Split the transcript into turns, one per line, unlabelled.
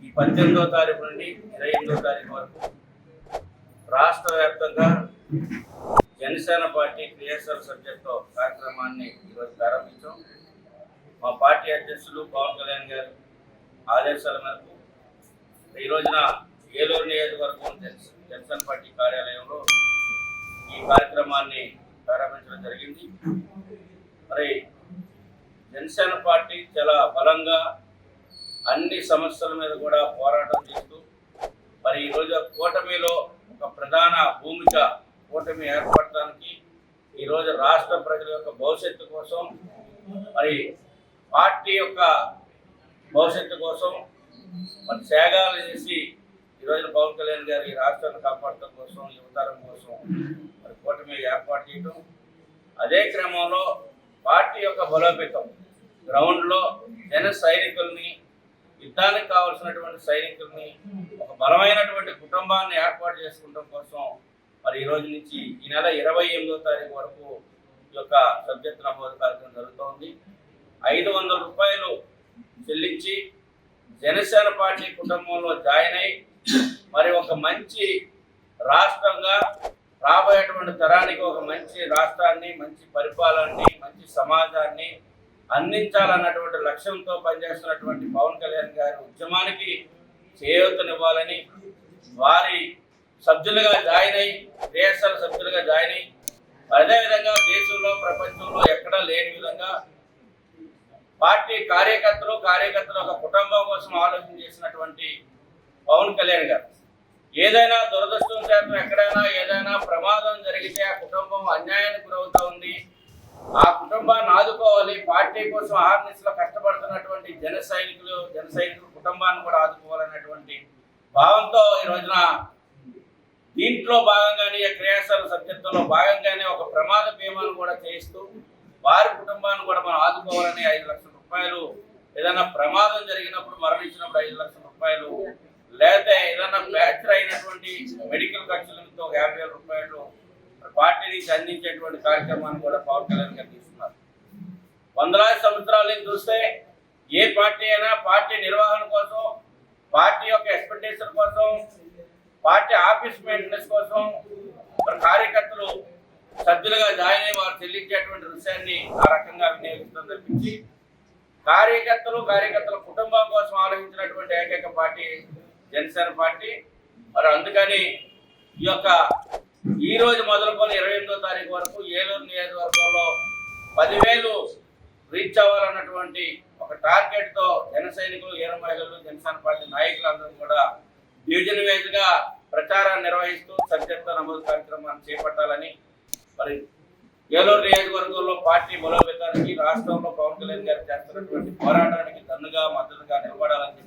ఈ పద్దెనిమిదో తారీఖు నుండి ఇరవై ఎనిమిదో తారీఖు వరకు రాష్ట్ర వ్యాప్తంగా జనసేన పార్టీ క్రియాశీల సబ్జెక్టుతో కార్యక్రమాన్ని ఈరోజు ప్రారంభించాం. మా పార్టీ అధ్యక్షులు పవన్ కళ్యాణ్ గారు ఆదేశాల మేరకు ఈ రోజున ఏలూరు నియోజకవర్గం జనస- జనసేన పార్టీ కార్యాలయంలో ఈ కార్యక్రమాన్ని ప్రారంభించడం జరిగింది. మరి జనసేన పార్టీ చాలా బలంగా అన్ని సమస్యల మీద కూడా పోరాటం చేస్తూ మరి ఈరోజు కూటమిలో ఒక ప్రధాన భూమిక కూటమి ఏర్పడటానికి ఈరోజు రాష్ట్ర ప్రజల యొక్క భవిష్యత్తు కోసం మరి పార్టీ యొక్క భవిష్యత్తు కోసం మరి త్యాగాలు చేసి ఈరోజు పవన్ కళ్యాణ్ గారి రాష్ట్రాన్ని కాపాడటం కోసం యువతరం కోసం మరి కూటమి ఏర్పాటు చేయడం అదే క్రమంలో పార్టీ యొక్క బలోపేతం. గ్రౌండ్లో జన సైనికుల్ని యుద్ధానికి కావాల్సినటువంటి సైనికుల్ని ఒక బలమైనటువంటి కుటుంబాన్ని ఏర్పాటు చేసుకోవడం కోసం మరి ఈ రోజు నుంచి ఈ నెల ఇరవై ఎనిమిదో తారీఖు వరకు ఈ యొక్క సబ్జెక్ట్ నమోదు కార్యక్రమం జరుగుతోంది. ఐదు వందల రూపాయలు చెల్లించి జనసేన పార్టీ కుటుంబంలో జాయిన్ అయి మరి ఒక మంచి రాష్ట్రంగా రాబోయేటువంటి తరానికి ఒక మంచి రాష్ట్రాన్ని మంచి పరిపాలనని మంచి సమాజాన్ని అందించాలన్నటువంటి లక్ష్యంతో పనిచేస్తున్నటువంటి పవన్ కళ్యాణ్ గారి ఉద్యమానికి చేయూతనివ్వాలని వారి సభ్యులుగా జాయిన్ అయి క్రియాశీల సభ్యులుగా జాయిన్ అయి అదేవిధంగా దేశంలో ప్రపంచంలో ఎక్కడా లేని విధంగా పార్టీ కార్యకర్తలు కార్యకర్తల ఒక కుటుంబం కోసం ఆలోచన చేసినటువంటి పవన్ కళ్యాణ్ గారు. ఏదైనా దురదృష్టం చేత ఎక్కడైనా ఏదైనా ప్రమాదం జరిగితే ఆ కుటుంబం అన్యాయానికి గురవుతా ఉంది. ఆ కుటుంబాన్ని ఆదుకోవాలి. పార్టీ కోసం ఆర్నిస్లో కష్టపడుతున్నటువంటి జన సైనికులు జన సైనికుల కుటుంబాన్ని కూడా ఆదుకోవాలనేటువంటి భావంతో ఈ రోజున దీంట్లో భాగంగానే క్రియాశాల సభ్యత్వంలో భాగంగానే ఒక ప్రమాద బీమాను కూడా చేయిస్తూ వారి కుటుంబాన్ని కూడా మనం ఆదుకోవాలని ఐదు లక్షల రూపాయలు ఏదైనా ప్రమాదం జరిగినప్పుడు మరణించినప్పుడు ఐదు లక్షల రూపాయలు లేకపోతే ఏదైనా ఫ్రాక్చర్ అయినటువంటి మెడికల్ ఖర్చులతో యాభై వేల రూపాయలు పార్టీ నుంచి అందించేటువంటి కార్యక్రమాన్ని కూడా పవన్ కళ్యాణ్ గారు తీసుకున్నారు వందలాది సంవత్సరాల నుంచి చూస్తే ఏ పార్టీ అయినా పార్టీ నిర్వహణ కోసం పార్టీ యొక్క ఎక్స్పెక్టేషన్ కోసం పార్టీ ఆఫీస్ మెయింటెనెన్స్ కోసం కార్యకర్తలు సభ్యులుగా జాయిన్ అయ్యి వారు చెల్లించేటువంటి విషయాన్ని ఆ రకంగా వినియోగిస్తాం తప్పించి కార్యకర్తలు కార్యకర్తల కుటుంబం కోసం ఆలోచించినటువంటి ఏకైక పార్టీ జనసేన పార్టీ. మరి అందుకని ఈ యొక్క ఈ రోజు మొదలుకొని ఇరవై ఎనిమిదో తారీఖు వరకు ఏలూరు నియోజకవర్గంలో పదివేలు రీచ్ అవ్వాలన్నటువంటి ఒక టార్గెట్తో జన సైనికులు ఏర మహిళలు జనసేన పార్టీ నాయకులందరూ కూడా డివిజన్ వైజ్గా ప్రచారాన్ని నిర్వహిస్తూ సభ్యత్వ నమోదు కార్యక్రమాన్ని చేపట్టాలని మరి ఏలూరు నియోజకవర్గంలో పార్టీ బలోపేతానికి రాష్ట్రంలో పవన్ కళ్యాణ్ గారు చేస్తున్నటువంటి పోరాటానికి దన్నుగా మద్దతుగా నిలబడాలని